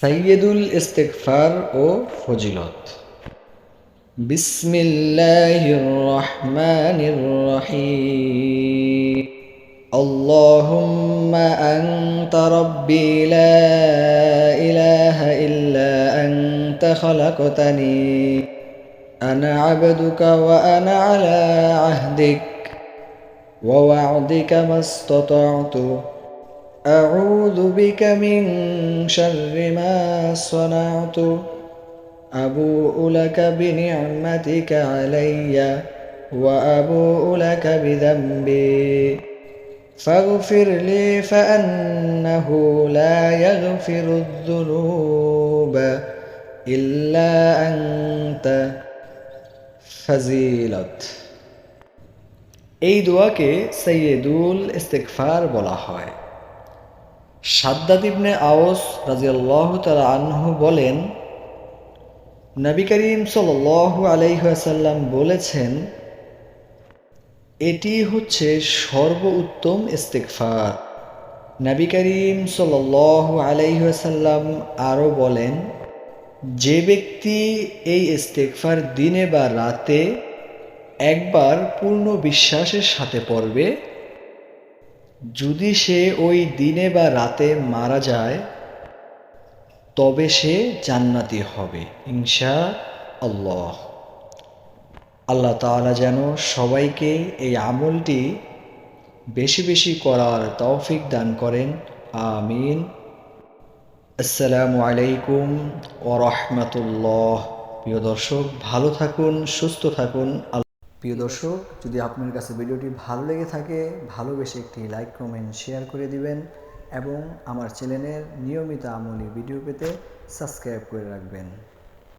সাইয়্যিদুল ইস্তেগফার ও ফজিলত বিসমিল্লাহির রহমানির রহিম اللهم أنت ربي لا إله إلا أنت خلقتني أنا عبدك وأنا على عهدك ووعدك ما استطعت أعوذ بك من شر ما صنعت أبوء لك بنعمتك علي وأبوء لك بذنبي فاغفر لي فأنه لا يغفر الذنوب إلا أنت ফজিলত এই দোয়াকে সৈয়দুল ইস্তেকফার বলা হয় সাদ্দাদ ইবনে আওস রাজিয়াল্লাহ তালা আনহু বলেন, নবী করিম সাল্লাল্লাহু আলাইহাসাল্লাম বলেছেন, এটি হচ্ছে সর্বোত্তম ইস্তেকফার নবী করিম সাল্লাল্লাহু আলাইহাসাল্লাম আরও বলেন, যে ব্যক্তি এই ইস্তেকফার দিনে বা রাতে একবার পূর্ণ বিশ্বাসের সাথে পড়বে যদি সে ওই দিনে বা রাতে মারা যায়, তবে সে জান্নাতি হবে, ইনশা আল্লাহ। আল্লাহ তাআলা যেন সবাইকে এই আমলটি বেশি বেশি করার তৌফিক দান করেন। আমিন। আসসালামু আলাইকুম ও রহমতুল্লাহ। প্রিয় দর্শক, ভালো থাকুন, সুস্থ থাকুন। প্রিয় দর্শক যদি আপনার কাছে ভিডিওটি ভালো লেগে থাকে ভালোবেসে একটি লাইক কমেন্ট শেয়ার করে দিবেন এবং আমার চ্যানেলের নিয়মিত আমলি ভিডিও পেতে সাবস্ক্রাইব করে রাখবেন।